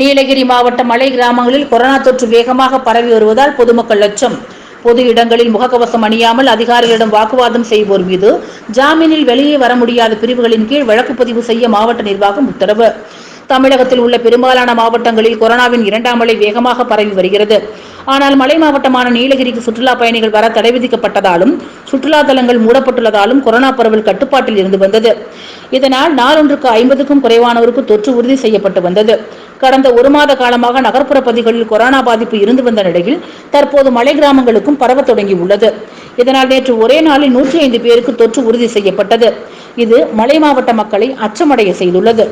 நீலகிரி மாவட்ட மலை கிராமங்களில் கொரோனா தொற்று வேகமாக பரவி வருவதால் பொதுமக்கள் லட்சம். பொது இடங்களில் முகக்கவசம் அணியாமல் அதிகாரிகளிடம் வாக்குவாதம் செய்வோர் மீது ஜாமீனில் வெளியே வர முடியாத பிரிவுகளின் கீழ் வழக்கு பதிவு செய்ய மாவட்ட நிர்வாகம் உத்தரவு. தமிழகத்தில் உள்ள பெரும்பாலான மாவட்டங்களில் கொரோனாவின் இரண்டாம் அலை வேகமாக பரவி வருகிறது. ஆனால் மலை மாவட்டமான நீலகிரிக்கு சுற்றுலா பயணிகள் வர தடை விதிக்கப்பட்டதாலும் சுற்றுலா தலங்கள் மூடப்பட்டுள்ளதாலும் கொரோனா பரவல் கட்டுப்பாட்டில் இருந்து வந்தது. இதனால் நாளொன்றுக்கு ஐம்பதுக்கும் குறைவானோருக்கு தொற்று உறுதி செய்யப்பட்டு வந்தது. கடந்த ஒரு மாத காலமாக நகர்ப்புற பகுதிகளில் கொரோனா பாதிப்பு இருந்து வந்த நிலையில் தற்போது மலை கிராமங்களுக்கும் பரவத் தொடங்கி உள்ளது இதனால் நேற்று ஒரே நாளில் நூற்றி ஐந்து பேருக்கு தொற்று உறுதி செய்யப்பட்டது. இது மலை மாவட்ட மக்களை அச்சமடைய செய்துள்ளது.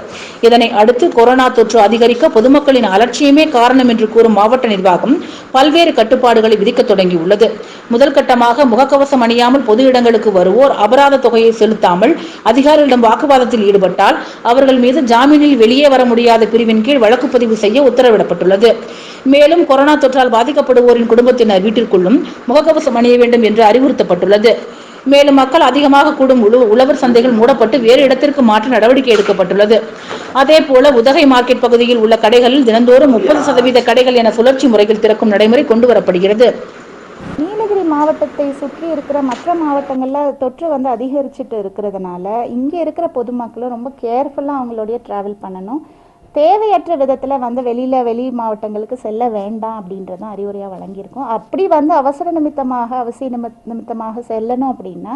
இதனை அடுத்து கொரோனா தொற்று அதிகரிக்க பொதுமக்களின் அலட்சியமே காரணம் என்று கூறும் மாவட்ட நிர்வாகம் பல்வேறு கட்டுப்பாடுகளை விதிக்க தொடங்கியுள்ளது. முதல் கட்டமாக முகக்கவசம் அணியாமல் பொது இடங்களுக்கு வருவோர் அபராத தொகையை செலுத்தாமல் அதிகாரிகளிடம் வாக்குவாதத்தில் ஈடுபட்டால் அவர்கள் மீது ஜாமீனில் வெளியே வர முடியாத பிரிவின் கீழ் வழக்கு பதிவு செய்ய உத்தரவிடப்பட்டுள்ளது. மேலும் கொரோனா தொற்றால் பாதிக்கப்படுவோரின் குடும்பத்தினர் வீட்டிற்குள்ளும் முகக்கவசம் அணிய வேண்டும் என்று அறிவுறுத்தப்பட்டுள்ளது. மேலும் மக்கள் அதிகமாக கூடும் உழவு உழவர் சந்தைகள் மூடப்பட்டு வேறு இடத்திற்கு மாற்ற நடவடிக்கை எடுக்கப்பட்டுள்ளது. அதே போல உதகை மார்க்கெட் பகுதியில் உள்ள கடைகளில் தினந்தோறும் முப்பது சதவீத கடைகள் என சுழற்சி முறையில் திறக்கும் நடைமுறை கொண்டு வரப்படுகிறது நீலகிரி மாவட்டத்தை சுற்றி இருக்கிற மற்ற மாவட்டங்களில் தொற்று வந்து அதிகரிச்சுட்டு இருக்கிறதுனால இங்கே இருக்கிற பொதுமக்களும் ரொம்ப கேர்ஃபுல்லாக அவங்களுடைய ட்ராவல் பண்ணணும். தேவையற்ற விதத்தில் வந்து வெளியில் வெளி மாவட்டங்களுக்கு செல்ல வேண்டாம் அப்படின்றதும் அறிவுரையாக வழங்கியிருக்கோம். அப்படி வந்து அவசர நிமித்தமாக அவசிய நிமி நிமித்தமாக செல்லணும் அப்படின்னா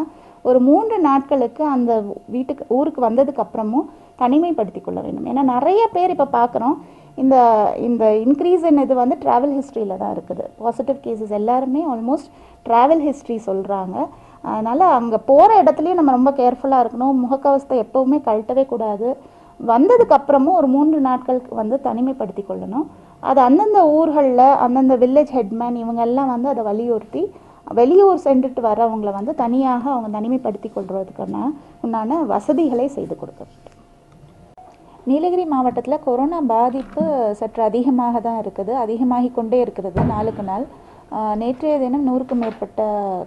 ஒரு மூன்று நாட்களுக்கு அந்த வீட்டுக்கு ஊருக்கு வந்ததுக்கு அப்புறமும் தனிமைப்படுத்தி கொள்ள வேண்டும். ஏன்னா நிறைய பேர் இப்போ பார்க்குறோம் இந்த இந்த இன்க்ரீஸ் இன் இது வந்து ட்ராவல் ஹிஸ்ட்ரியில் தான் இருக்குது. பாசிட்டிவ் கேசஸ் எல்லாருமே ஆல்மோஸ்ட் ட்ராவல் ஹிஸ்ட்ரி சொல்கிறாங்க அதனால் அங்கே போகிற இடத்துலையும் நம்ம ரொம்ப கேர்ஃபுல்லாக இருக்கணும். முகக்கவசத்தை எப்போவுமே கழட்டவே கூடாது. வந்ததுக்கு அப்புறமும் ஒரு மூன்று நாட்களுக்கு வந்து தனிமைப்படுத்தி கொள்ளணும். அது அந்தந்த ஊர்களில் அந்தந்த வில்லேஜ் ஹெட்மேன் இவங்க எல்லாம் வந்து அதை வலியுறுத்தி வெளியூர் சென்றுட்டு வரவங்களை வந்து தனியாக அவங்க தனிமைப்படுத்தி கொள்வதுக்கான உண்டான வசதிகளை செய்து கொடுக்க நீலகிரி மாவட்டத்தில் கொரோனா பாதிப்பு சற்று அதிகமாக தான் இருக்குது. அதிகமாகி கொண்டே இருக்கிறது நாளுக்கு நாள். நேற்றைய தினம் நூறுக்கும் மேற்பட்ட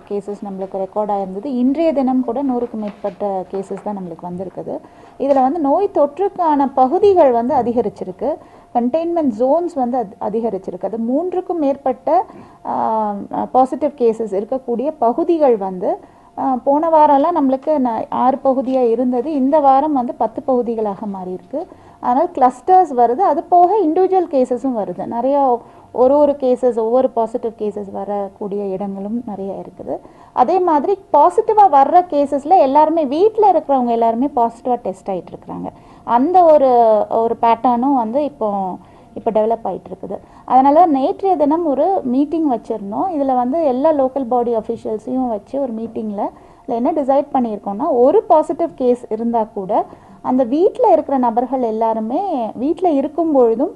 கேசஸ் நம்மளுக்கு ரெக்கார்ட் ஆயிருந்தது. இன்றைய தினம் கூட நூறுக்கும் மேற்பட்ட கேசஸ் தான் நம்மளுக்கு வந்திருக்குது. இதில் வந்து நோய் தொற்றுக்கான பகுதிகள் வந்து அதிகரிச்சிருக்கு. கண்டெய்ன்மெண்ட் ஜோன்ஸ் வந்து அத்- அதிகரிச்சிருக்கு. அது மூன்றுக்கும் மேற்பட்ட பாசிட்டிவ் கேசஸ் இருக்கக்கூடிய பகுதிகள் வந்து போன வாரம்லாம் நம்மளுக்கு ந- ஆறு பகுதியாக இருந்தது. இந்த வாரம் வந்து பத்து பகுதிகளாக மாறியிருக்கு. அதனால் கிளஸ்டர்ஸ் வருது. அது போக இண்டிவிஜுவல் கேசஸும் வருது. நிறையா ஒரு ஒரு கேசஸ் ஒவ்வொரு பாசிட்டிவ் கேசஸ் வரக்கூடிய இடங்களும் நிறைய இருக்குது. அதே மாதிரி பாசிட்டிவாக வர்ற கேசஸில் எல்லாருமே வீட்டில் இருக்கிறவங்க எல்லாருமே பாசிட்டிவாக டெஸ்ட் ஆகிட்டு இருக்கிறாங்க. அந்த ஒரு ஒரு பேட்டர்னும் வந்து இப்போ இப்போ டெவலப் ஆகிட்டு இருக்குது. அதனால் நேற்றைய தினம் ஒரு மீட்டிங் வச்சுருந்தோம். இதில் வந்து எல்லா லோக்கல் பாடி அஃபிஷியல்ஸையும் வச்சு ஒரு மீட்டிங்கில் இதில் என்ன டிசைட் பண்ணியிருக்கோம்னா ஒரு பாசிட்டிவ் கேஸ் இருந்தால் கூட அந்த வீட்டில் இருக்கிற நபர்கள் எல்லாருமே வீட்டில் இருக்கும் பொழுதும்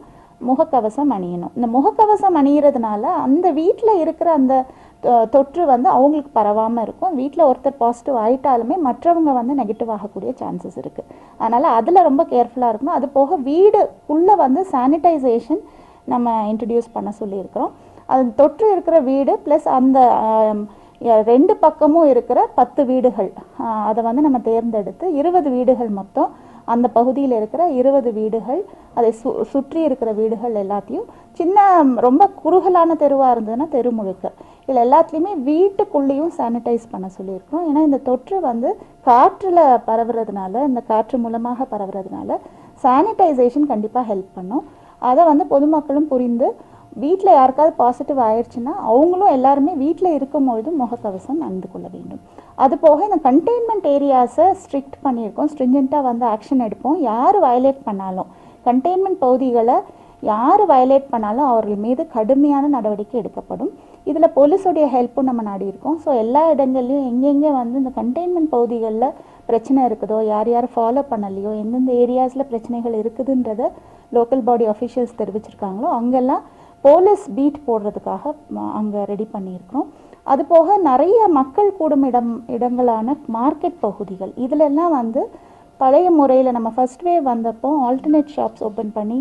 முகக்கவசம் அணியணும். இந்த முகக்கவசம் அணியிறதுனால அந்த வீட்டில் இருக்கிற அந்த தொற்று வந்து அவங்களுக்கு பரவாமல் இருக்கும். வீட்டில் ஒருத்தர் பாசிட்டிவ் ஆகிட்டாலுமே மற்றவங்க வந்து நெகட்டிவ் ஆகக்கூடிய சான்சஸ் இருக்குது அதனால் அதில் ரொம்ப கேர்ஃபுல்லாக இருக்கணும். அது போக வீடுக்குள்ளே வந்து சானிடைசேஷன் நம்ம இன்ட்ரடியூஸ் பண்ண சொல்லியிருக்கிறோம். அது தொற்று இருக்கிற வீடு ப்ளஸ் அந்த ரெண்டு பக்கமும் இருக்கிற பத்து வீடுகள் அதை வந்து நம்ம தேர்ந்தெடுத்து இருபது வீடுகள் மொத்தம் அந்த பகுதியில் இருக்கிற இருபது வீடுகள் அதை சு சுற்றி இருக்கிற வீடுகள் எல்லாத்தையும் சின்ன ரொம்ப குறுகலான தெருவாக இருந்ததுன்னா தெரு முழுக்க. இதில் எல்லாத்துலேயுமே வீட்டுக்குள்ளேயும் சானிடைஸ் பண்ண சொல்லியிருக்கோம் ஏன்னா இந்த தொற்று வந்து காற்றில் பரவுறதுனால இந்த காற்று மூலமாக பரவுறதுனால சானிடைசேஷன் கண்டிப்பாக ஹெல்ப் பண்ணும். அதை வந்து பொதுமக்களும் புரிந்து வீட்டில் யாருக்காவது பாசிட்டிவ் ஆயிடுச்சுன்னா அவங்களும் எல்லாருமே வீட்டில் இருக்கும்பொழுது முகக்கவசம் அணிந்து கொள்ள வேண்டும். அது போக இந்த கண்டெய்ன்மெண்ட் ஏரியாஸை ஸ்ட்ரிக்ட் பண்ணியிருக்கோம். ஸ்ட்ரிஞ்சண்ட்டாக வந்து ஆக்ஷன் எடுப்போம். யார் வயலேட் பண்ணாலும். கண்டெய்ன்மெண்ட் பகுதிகளை யார் வயலேட் பண்ணாலும் அவர்கள் மீது கடுமையான நடவடிக்கை எடுக்கப்படும். இதில் போலீஸோடைய ஹெல்ப்பும் நம்ம நாடி இருக்கோம். ஸோ எல்லா இடங்கள்லையும் எங்கெங்கே வந்து இந்த கண்டெய்ன்மெண்ட் பகுதிகளில் பிரச்சனை இருக்குதோ யார் யார் ஃபாலோ பண்ணலையோ எந்தெந்த ஏரியாஸில் பிரச்சனைகள் இருக்குதுன்றத லோக்கல் பாடி அஃபிஷியல்ஸ் தெரிவிச்சிருக்காங்களோ அங்கெல்லாம் போலீஸ் பீட் போடுறதுக்காக அங்கே ரெடி பண்ணியிருக்கிறோம். அது போக நிறைய மக்கள் கூடும் இடம் இடங்களான மார்க்கெட் பகுதிகள். இதிலெல்லாம் வந்து பழைய முறையில் நம்ம ஃபர்ஸ்ட் வேவ் வந்தப்போ ஆல்டர்னேட் ஷாப்ஸ் ஓப்பன் பண்ணி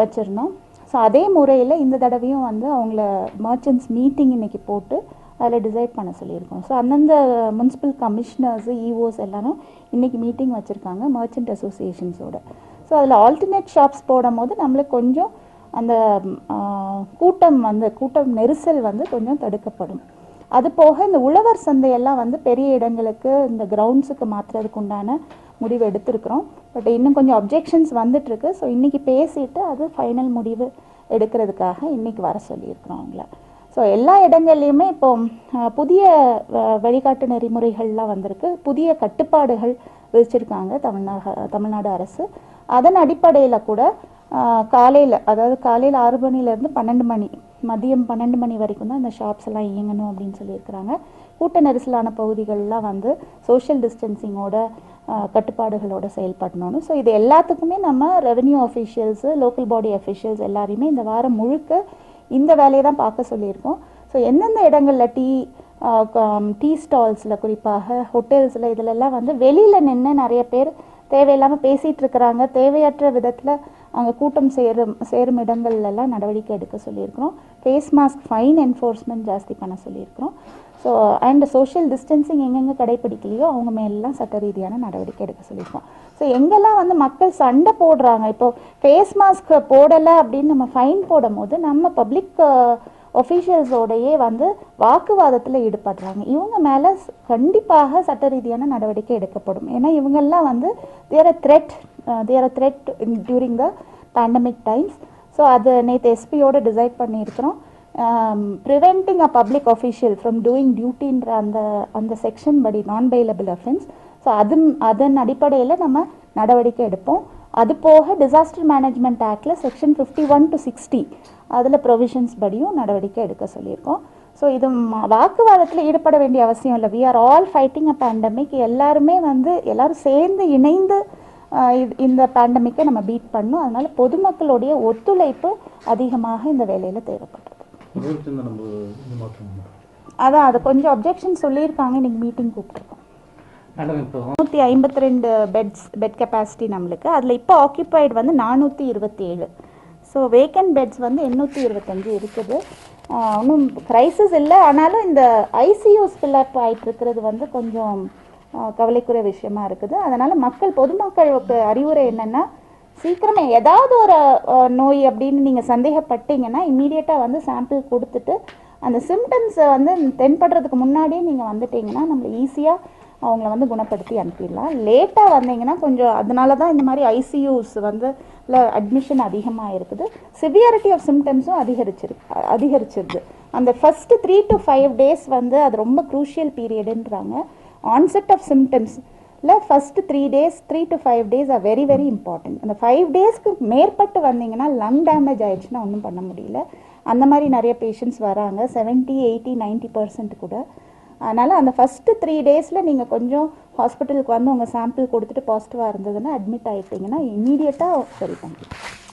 வச்சுருந்தோம். ஸோ அதே முறையில் இந்த தடவையும் வந்து அவங்கள மர்ச்சன்ட்ஸ் மீட்டிங் இன்றைக்கி போட்டு அதில் டிசைட் பண்ண சொல்லியிருக்கோம். ஸோ அந்தந்த முனிசிபல் கமிஷனர்ஸு இஓஸ் எல்லாரும் இன்றைக்கி மீட்டிங் வச்சுருக்காங்க மர்ச்சன்ட் அசோசியேஷன்ஸோட ஸோ அதில் ஆல்டர்னேட் ஷாப்ஸ் போடும் போது நம்மளுக்கு கொஞ்சம் அந்த கூட்டம் வந்து கூட்டம் நெரிசல் வந்து கொஞ்சம் தடுக்கப்படும். அது போக இந்த உழவர் சந்தையெல்லாம் வந்து பெரிய இடங்களுக்கு இந்த கிரவுண்ட்ஸுக்கு மாற்றுறதுக்கு உண்டான முடிவு எடுத்திருக்கிறோம். பட் இன்னும் கொஞ்சம் அப்ஜெக்ஷன்ஸ் வந்துட்டுருக்கு. ஸோ இன்றைக்கி பேசிட்டு அது ஃபைனல் முடிவு எடுக்கிறதுக்காக இன்றைக்கி வர சொல்லியிருக்கிறோம் அவங்கள. ஸோ எல்லா இடங்கள்லையுமே இப்போ புதிய வழிகாட்டு நெறிமுறைகள்லாம் வந்திருக்கு. புதிய கட்டுப்பாடுகள் விதிச்சிருக்காங்க தமிழ்நாடு தமிழ்நாடு அரசு. அதன் அடிப்படையில் கூட காலையில் அதாவது காலையில் ஆறு மணிலேருந்து பன்னெண்டு மணி மதியம் பன்னெண்டு மணி வரைக்கும் தான் இந்த ஷாப்ஸ் எல்லாம் இயங்கணும் அப்படின்னு சொல்லியிருக்கிறாங்க. கூட்ட நெரிசலான பகுதிகள்லாம் வந்து சோஷியல் டிஸ்டன்சிங்கோட கட்டுப்பாடுகளோடு செயல்படணும்னு. ஸோ இது எல்லாத்துக்குமே நம்ம revenue officials local body officials எல்லாரையுமே இந்த வாரம் முழுக்க இந்த வேலையை தான் பார்க்க சொல்லியிருக்கோம். ஸோ எந்தெந்த இடங்களில் டீ டீ ஸ்டால்ஸில் குறிப்பாக ஹோட்டல்ஸில் இதிலெல்லாம் வந்து வெளியில் நின்று நிறைய பேர் தேவையில்லாமல் பேசிகிட்டு இருக்கிறாங்க. தேவையற்ற விதத்தில் அங்கே கூட்டம் சேரும் சேரும் இடங்கள்லாம் நடவடிக்கை எடுக்க சொல்லியிருக்கிறோம். ஃபேஸ் மாஸ்க் ஃபைன் என்ஃபோர்ஸ்மெண்ட் ஜாஸ்தி பண்ண சொல்லியிருக்கிறோம். ஸோ அண்ட் சோஷியல் டிஸ்டன்சிங் எங்கெங்கே கடைப்பிடிக்கலையோ அவங்க மேலெல்லாம் சட்ட ரீதியான நடவடிக்கை எடுக்க சொல்லியிருக்கோம். ஸோ எங்கெல்லாம் வந்து மக்கள் சண்டை போடுறாங்க இப்போ ஃபேஸ் மாஸ்க் போடலை அப்படின்னு நம்ம ஃபைன் போடும் போது நம்ம பப்ளிக் ஒஃபீஷியல்ஸோடையே uh, வந்து வாக்குவாதத்தில் ஈடுபடுறாங்க. இவங்க மேலே கண்டிப்பாக சட்ட ரீதியான நடவடிக்கை எடுக்கப்படும். ஏன்னா இவங்கெல்லாம் வந்து there a thread there a thread during the pandemic times so அது நேற்று எஸ்பியோட டிசைட் பண்ணியிருக்கிறோம். Preventing a public official from doing டியூட்டின்ற அந்த அந்த செக்ஷன் படி நான் பெயிலபிள் அஃபென்ஸ் ஸோ அது அதன் அடிப்படையில் நம்ம நடவடிக்கை எடுப்போம். அது போக டிசாஸ்டர் மேனேஜ்மெண்ட் ஆக்டில் section fifty one to sixty அதில் ப்ரொவிஷன்ஸ் படியும் நடவடிக்கை எடுக்க சொல்லியிருக்கோம். ஸோ இது வாக்குவாதத்தில் ஈடுபட வேண்டிய அவசியம் இல்லை. We are all fighting a pandemic எல்லாருமே வந்து எல்லோரும் சேர்ந்து இணைந்து இது- இந்த பேண்டமிக்கை நம்ம பீட் பண்ணணும் அதனால பொதுமக்களுடைய ஒத்துழைப்பு அதிகமாக இந்த வேலையில் தேவைப்படுறது மாற்றம் அதான் அது கொஞ்சம் அப்ஜெக்ஷன் சொல்லியிருக்காங்க. இன்னைக்கு மீட்டிங் கூப்பிட்டுருக்கோம். நூற்றி ஐம்பத்தி ரெண்டு பெட்ஸ் பெட் கெப்பாசிட்டி நம்மளுக்கு. அதில் இப்போ ஆக்கியபைடு வந்து நானூற்றி இருபத்தி ஏழு ஸோ வேக்கன்ட் பெட்ஸ் வந்து எண்ணூற்றி இருபத்தஞ்சு இருக்குது. ஒன்றும் க்ரைசிஸ் இல்லை. ஆனாலும் இந்த ஐசியூஸ் ஃபில்லப் ஆகிட்டு இருக்கிறது வந்து கொஞ்சம் கவலைக்குரிய விஷயமா இருக்குது. அதனால் மக்கள் பொதுமக்களுக்கு அறிவுரை என்னென்னா சீக்கிரமே ஏதாவது ஒரு நோய் அப்படின்னு நீங்கள் சந்தேகப்பட்டீங்கன்னா இம்மீடியட்டாக வந்து சாம்பிள் கொடுத்துட்டு அந்த சிம்டம்ஸை வந்து தென்படுறதுக்கு முன்னாடியே நீங்கள் வந்துட்டீங்கன்னா நம்மளை ஈஸியாக அவங்கள வந்து குணப்படுத்தி அனுப்பிடலாம். லேட்டாக வந்தீங்கன்னா கொஞ்சம் அதனால தான் இந்த மாதிரி ஐசியூஸ் வந்து இல்லை அட்மிஷன் அதிகமாக இருக்குது. சிவியாரிட்டி ஆஃப் சிம்டம்ஸும் அதிகரிச்சிருக்கு அதிகரிச்சிருது. அந்த first three to five days வந்து அது ரொம்ப க்ரூஷியல் பீரியடுன்றாங்க ஆன்செட் ஆஃப் சிம்டம்ஸ் இல்லை first three days three to five days are very very important அந்த ஃபைவ் டேஸ்க்கு மேற்பட்டு வந்தீங்கன்னா லங் டேமேஜ் ஆயிடுச்சுன்னா ஒன்றும் பண்ண முடியல. அந்த மாதிரி நிறைய பேஷண்ட்ஸ் வராங்க. செவன்ட்டி எயிட்டி 90% பர்சன்ட் கூட. அதனால் அந்த ஃபஸ்ட்டு த்ரீ டேஸில் நீங்கள் கொஞ்சம் ஹாஸ்பிட்டலுக்கு வந்து உங்கள் சாம்பிள் கொடுத்துட்டு பாசிட்டிவாக இருந்ததுன்னா அட்மிட் ஆகிட்டீங்கன்னா இமீடியட்டாக சரி பண்ணிக்கலாம்.